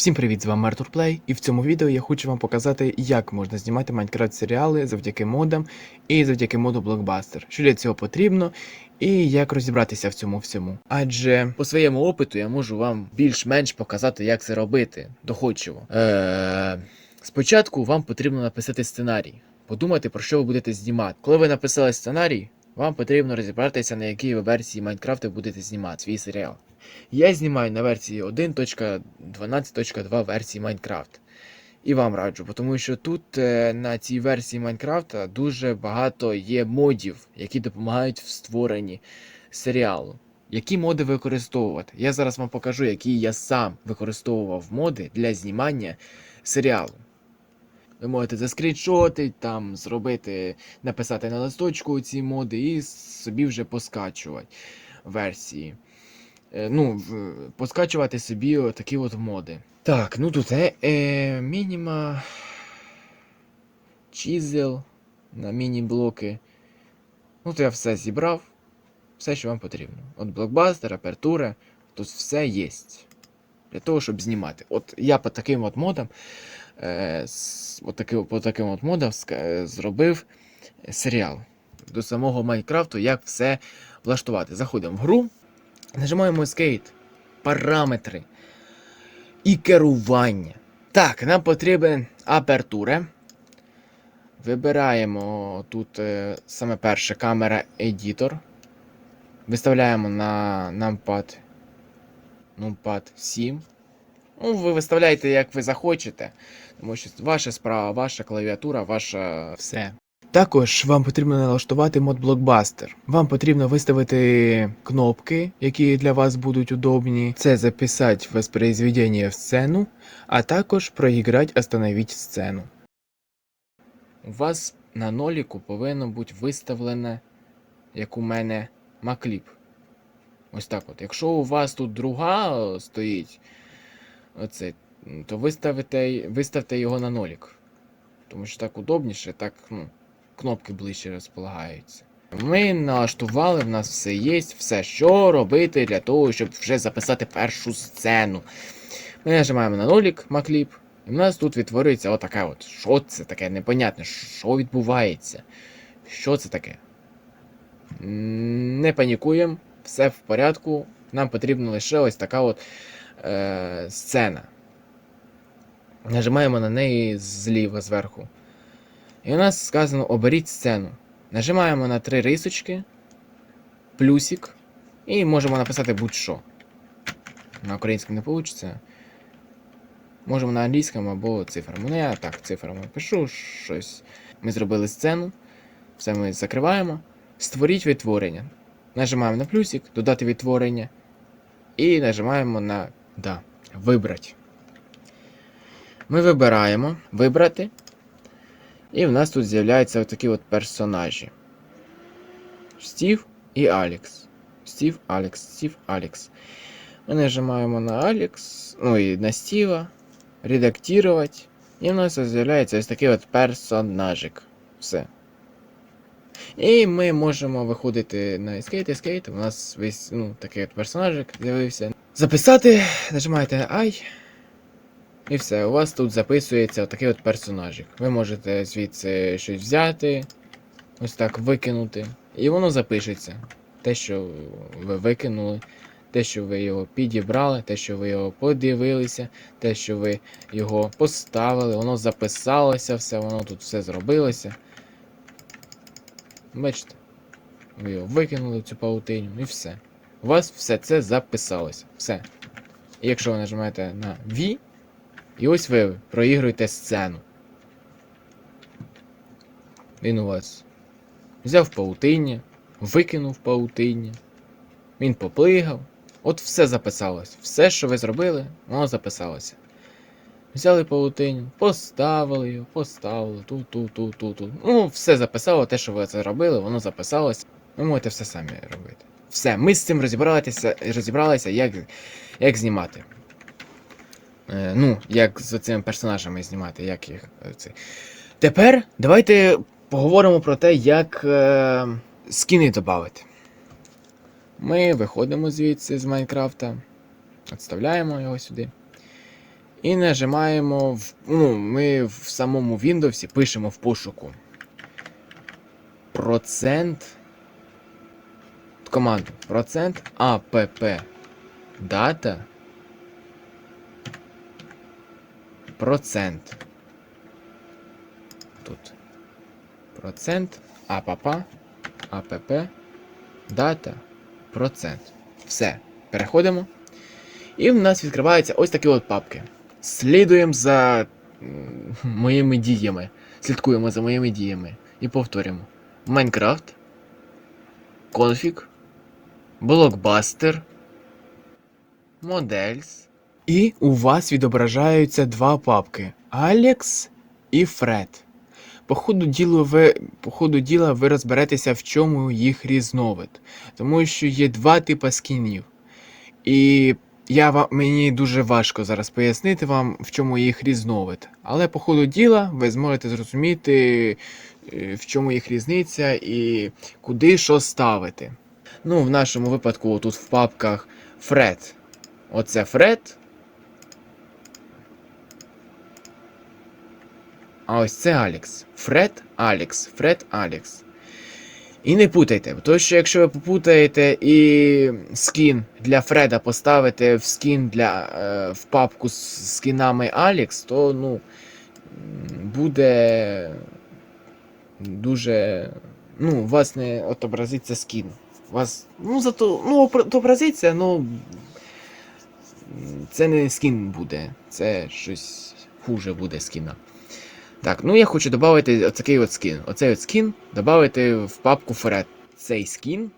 Всім привіт, з вами Артур Плей, і в цьому відео я хочу вам показати, як можна знімати Майнкрафт серіали завдяки модам і завдяки моду Blockbuster, що для цього потрібно, і як розібратися в цьому всьому. Адже по своєму опиту я можу вам більш-менш показати, як це робити доходчиво. Е- спочатку вам потрібно написати сценарій, подумати, про що ви будете знімати. Коли ви написали сценарій, вам потрібно розібратися, на якій ви версії Майнкрафта будете знімати свій серіал. Я знімаю на версії 1.12.2 версії Майнкрафт. І вам раджу, тому що тут е, на цій версії Майнкрафта дуже багато є модів, які допомагають в створенні серіалу. Які моди використовувати? Я зараз вам покажу, які я сам використовував моди для знімання серіалу. Ви можете заскріншотити, там зробити, написати на листочку ці моди і собі вже поскачувати версії. Е, ну, поскачувати собі такі от моди. Так, ну тут е, е, мініма. Чізел на міні-блоки. Ну, то я все зібрав. Все, що вам потрібно. От блокбастер, апертура, тут все є. Для того, щоб знімати. От я по таким от модам. Е, с- от таки, по таким от модам зробив серіал. До самого Майнкрафту, як все влаштувати. Заходимо в гру. Нажимаємо Escape, параметри і керування. Так, нам потрібен апертура. Вибираємо тут е, саме перше камера Editor. Виставляємо на numpad, numpad 7. Ну, ви виставляєте, як ви захочете. Тому що ваша справа, ваша клавіатура, ваша все. Також вам потрібно налаштувати мод блокбастер. Вам потрібно виставити кнопки, які для вас будуть удобні. Це записати воспроизведення в сцену, а також проіграти остановить сцену. У вас на ноліку повинно бути виставлене, як у мене, макліп. Ось так от. Якщо у вас тут друга стоїть, оце, то виставите, виставте його на нолік. Тому що так удобніше, так, ну кнопки ближче розполагаються. Ми налаштували, в нас все є, все, що робити для того, щоб вже записати першу сцену. Ми нажимаємо на нолік Макліп, і в нас тут відтворюється отаке от. Що це таке? Непонятне, що відбувається? Що це таке? Не панікуємо, все в порядку. Нам потрібна лише ось така от е, сцена. Нажимаємо на неї зліва зверху. І у нас сказано оберіть сцену. Нажимаємо на три рисочки, плюсик, і можемо написати будь-що. На українському не вийде. Можемо на англійському або цифрами. Ну я так, цифрами пишу щось. Ми зробили сцену, все ми закриваємо. Створіть відтворення. Нажимаємо на плюсик, додати відтворення. І нажимаємо на да, вибрати. Ми вибираємо вибрати. І в нас тут з'являються такі от персонажі. Стів і Алекс. Стів, Алекс, Стів, Алекс. Ми нажимаємо на Алекс, ну і на Стіва, редактувати. І в нас з'являється ось такий от персонажик. Все. І ми можемо виходити на Escape, Escape. У нас весь ну, такий от персонажик з'явився. Записати, нажимаєте I. І все, у вас тут записується такий от персонажик. Ви можете звідси щось взяти, ось так викинути. І воно запишеться. Те, що ви викинули, те, що ви його підібрали, те, що ви його подивилися, те, що ви його поставили, воно записалося, все, воно тут все зробилося. Бачите? Ви його викинули цю паутиню і все. У вас все це записалося. Все. І якщо ви нажимаєте на V, і ось ви проігруєте сцену. Він у вас взяв паутиння, викинув паутиння, він поплигав. От все записалось. Все, що ви зробили, воно записалося. Взяли паутиню, поставили його, поставили, тут, тут, тут, тут, тут. Ну, все записало, те, що ви це робили, воно записалось. Ви можете все самі робити. Все, ми з цим розібралися, розібралися, як, як знімати. Е, ну, як з цими персонажами знімати, як їх. е, Це. Тепер давайте поговоримо про те, як е, скіни додати. Ми виходимо звідси з Майнкрафта, відставляємо його сюди. І нажимаємо в. Ну, ми в самому Windows пишемо в пошуку. Процент. Команду. Процент APP дата. Процент. Тут. Процент. АПП. АПП. Дата. Процент. Все. Переходимо. І в нас відкриваються ось такі от папки. Слідуємо за моїми діями. Слідкуємо за моїми діями. І повторюємо. Майнкрафт. Конфіг. Блокбастер. Models. І у вас відображаються два папки Alex і Fred. По ходу, ділу ви, по ходу діла ви розберетеся, в чому їх різновид. Тому що є два типи скінів. І я мені дуже важко зараз пояснити вам, в чому їх різновид. Але по ходу діла ви зможете зрозуміти, е, в чому їх різниця і куди що ставити. Ну, в нашому випадку, тут в папках Fred. Оце Fred. А ось це Алекс. Фред Алекс. Фред Алекс. І не путайте, тому що якщо ви попутаєте і скін для Фреда поставите в скін для е, в папку з скінами Алекс, то ну буде дуже. Ну, у вас не отобразиться скін. У вас. Ну, зато. Ну, отобразиться, ну. Це не скін буде. Це щось хуже буде скіна. Так, ну я хочу додати оцей от скін. Оцей от скін додати в папку Фред. Цей скін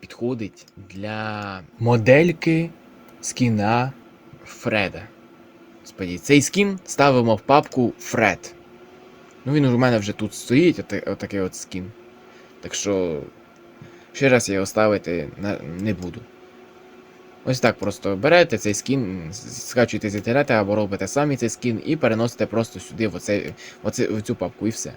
підходить для модельки скіна Фреда. Господі, цей скін ставимо в папку Фред. Ну він у мене вже тут стоїть, ота- отакий от скін. Так що ще раз я його ставити не буду. Ось так просто берете цей скін, скачуєте з інтернету або робите самі цей скін і переносите просто сюди в, оцей, в, оце- в цю папку і все.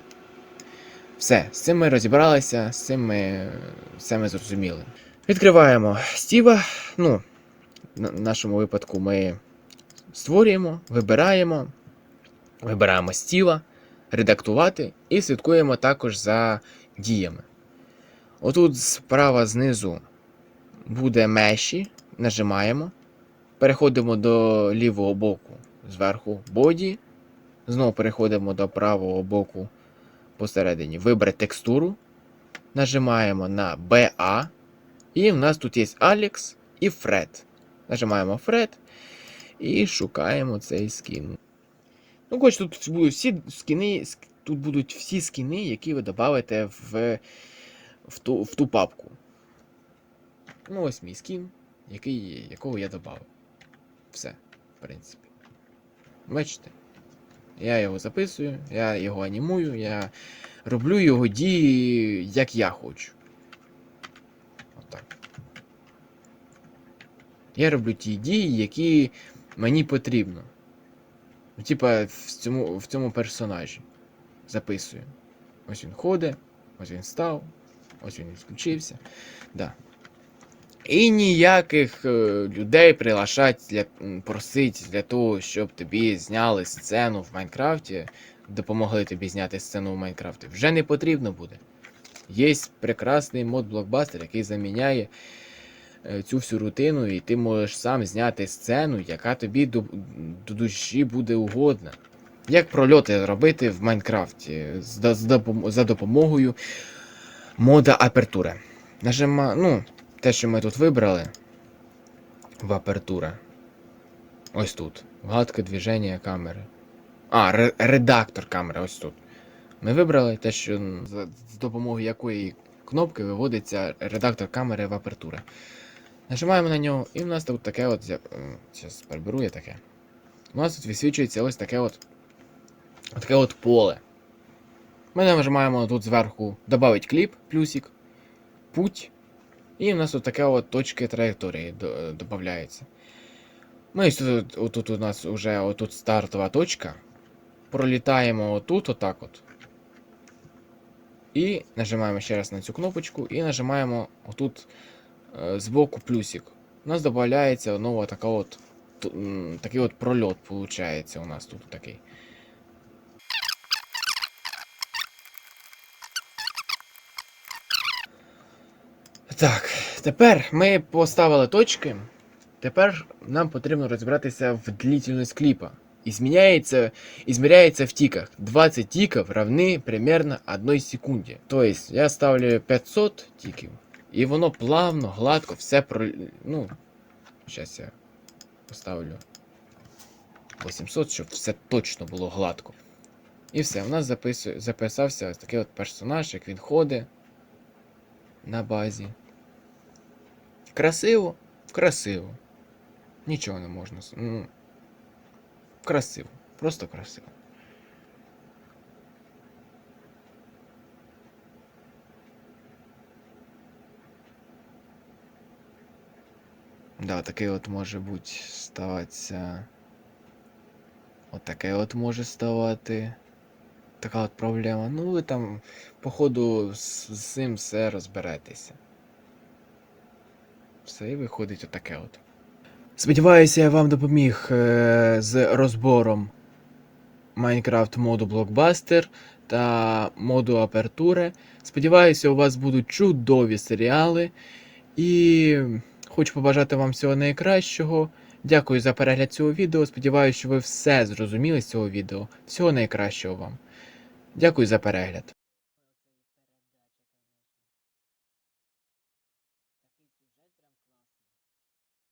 Все, з цим ми розібралися, з цим ми все ми зрозуміли. Відкриваємо Стіва. Ну, в нашому випадку ми створюємо, вибираємо, вибираємо Стіва, редактувати і слідкуємо також за діями. Отут справа знизу буде меші, нажимаємо. Переходимо до лівого боку зверху боді. Знову переходимо до правого боку посередині. Вибрати текстуру. Нажимаємо на BA. І в нас тут є Alex і Fred. Нажимаємо Fred і шукаємо цей скін. Ну, хоч тут будуть всі скіни, тут будуть всі скіни, які ви додаєте в, в, ту, в ту папку. Ну, ось мій скін, який, якого я додав. Все, в принципі. Бачите? Я його записую, я його анімую, я роблю його дії, як я хочу. Отак. Я роблю ті дії, які мені потрібно. Ну, Типа в цьому, в цьому персонажі. Записую. Ось він ходить, ось він став, ось він відключився. Да. І ніяких е, людей приглашать для, просить для того, щоб тобі зняли сцену в Майнкрафті, допомогли тобі зняти сцену в Майнкрафті. Вже не потрібно буде. Є прекрасний мод блокбастер, який заміняє е, цю всю рутину, і ти можеш сам зняти сцену, яка тобі до, до душі буде угодна. Як прольоти робити в Майнкрафті за допомогою мода Апертура. Нажима, ну, те, що ми тут вибрали в Апертура. Ось тут. Гладке движення камери. А, ре- редактор камери, ось тут. Ми вибрали те, що з допомогою якої кнопки виводиться редактор камери в Апертура. Нажимаємо на нього, і в нас тут таке от. Зараз приберу я таке. У нас тут висвічується ось таке от. Таке от поле. Ми нажимаємо тут зверху Добавить кліп, плюсик, путь. І в нас тут таке от точки траєкторії до- додається. Ми тут, отут у нас вже отут стартова точка. Пролітаємо отут, отак от. І нажимаємо ще раз на цю кнопочку і нажимаємо отут збоку плюсик. У нас додається нова така от такий от прольот виходить у нас тут такий. Так, тепер ми поставили точки. Тепер нам потрібно розібратися в длительність кліпа. І зміряється в тіках. 20 тиков равны примерно 1 секунді. Тобто я ставлю 500 тиків, і воно плавно, гладко, все про. Ну, зараз я поставлю 800, щоб все точно було гладко. І все, у нас записався ось такий от персонаж, як він ходить на базі. Красиво? Красиво. Нічого не можна. Ну, красиво. Просто красиво. Да, такий от може бути ставатися. От от може ставати. Така от проблема. Ну, ви там, походу, з цим все розберетеся. Все і виходить отаке от. Сподіваюся, я вам допоміг е, з розбором Minecraft моду Blockbuster та моду Апертури. Сподіваюся, у вас будуть чудові серіали. І хочу побажати вам всього найкращого. Дякую за перегляд цього відео. Сподіваюся, що ви все зрозуміли з цього відео. Всього найкращого вам. Дякую за перегляд.